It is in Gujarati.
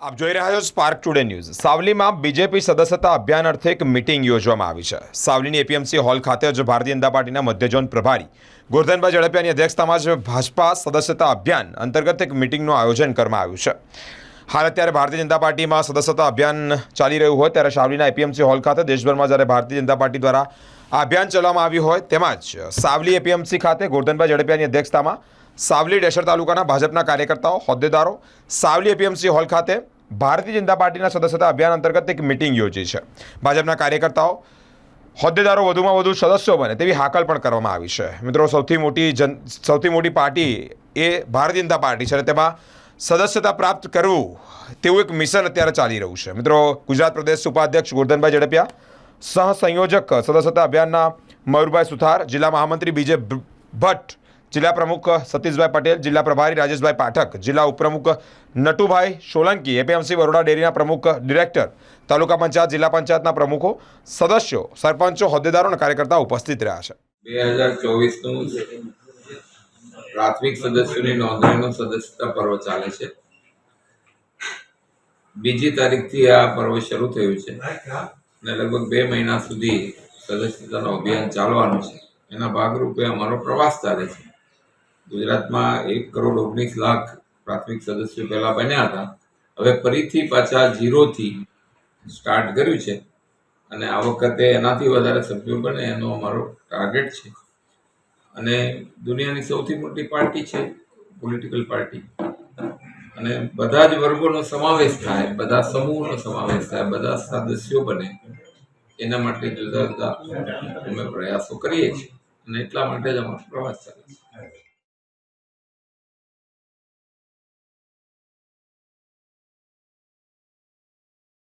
આપ જોઈ રહ્યા છો સ્પાર્ક ટુડે ન્યૂઝ સાવલીમાં બીજેપી સદસ્યતા અભિયાન અર્થે એક મિટિંગ યોજવામાં આવી છે. સાવલીની એપીએમસી હોલ ખાતે જ ભારતીય જનતા પાર્ટીના મધ્યજોન પ્રભારી ગોરધનભાઈ ઝડપિયાની અધ્યક્ષતામાં જ ભાજપા સદસ્યતા અભિયાન અંતર્ગત એક મિટિંગનું આયોજન કરવામાં આવ્યું છે. હાલ અત્યારે ભારતીય જનતા પાર્ટીમાં સદસ્યતા અભિયાન ચાલી રહ્યું હોય ત્યારે સાવલીના એપીએમસી હોલ ખાતે દેશભરમાં જ્યારે ભારતીય જનતા પાર્ટી દ્વારા આ અભિયાન ચલાવવામાં આવ્યું હોય તેમજ સાવલી એપીએમસી ખાતે ગોરધનભાઈ ઝડપિયાની અધ્યક્ષતામાં સાવલી ડેસર તાલુકાના ભાજપના કાર્યકર્તાઓ, હોદ્દેદારો સાવલી એપીએમસી હોલ ખાતે ભારતીય જનતા પાર્ટીના સદસ્યતા અભિયાન અંતર્ગત એક મિટિંગ યોજી છે. ભાજપના કાર્યકર્તાઓ, હોદ્દેદારો વધુમાં વધુ સદસ્યો બને તેવી હાકલ પણ કરવામાં આવી છે. મિત્રો, સૌથી મોટી જન, સૌથી મોટી પાર્ટી એ ભારતીય જનતા પાર્ટી છે અને તેમાં સદસ્યતા પ્રાપ્ત કરવું તેવું એક મિશન અત્યારે ચાલી રહ્યું છે. મિત્રો, ગુજરાત પ્રદેશ ઉપાધ્યક્ષ ગોરધનભાઈ ઝડપિયા સહ સંયોજક સદસ્યતા અભિયાનના મયુરભાઈ સુથાર, જિલ્લા મહામંત્રી બીજે ભટ્ટ, જિલ્લા પ્રમુખ સતીશભાઈ પટેલ, જિલ્લા પ્રભારી રાજેશભાઈ પાઠક, જિલ્લા ઉપપ્રમુખ નટુભાઈ સોલંકી, એપીએમસી બરોડા ડેરીના પ્રમુખ ડિરેક્ટર, તાલુકા પંચાયત, જિલ્લા પંચાયતના પ્રમુખો, સદસ્યો, સરપંચો, હોદ્દેદારો અને કાર્યકર્તાઓ ઉપસ્થિત રહ્યા છે. બે હજાર ચોવીસનું પ્રાથમિક સદસ્યોની નોંધણીનું સદસ્યતા પર્વ ચાલે છે. બીજી તારીખથી આ પર્વ શરૂ થયું છે. અને લગભગ બે મહિના સુધી સદસ્યતાનું અભિયાન ચાલવાનું છે. એના ભાગરૂપે અમારો પ્રવાસ ચાલે છે. ગુજરાતમાં એક કરોડ ઓગણીસ લાખ પ્રાથમિક સદસ્યો પહેલાં બન્યા હતા. હવે ફરીથી પાછા ઝીરોથી સ્ટાર્ટ કર્યું છે અને આ વખતે એનાથી વધારે સભ્યો બને એનો અમારો ટાર્ગેટ છે. અને દુનિયાની સૌથી મોટી પાર્ટી છે પોલિટિકલ પાર્ટી. અને બધા જ વર્ગોનો સમાવેશ થાય, બધા સમૂહનો સમાવેશ થાય, બધા સદસ્યો બને, એના માટે જુદા જુદા અમે પ્રયાસો કરીએ છીએ અને એટલા માટે જ અમારો પ્રવાસ ચાલે છે.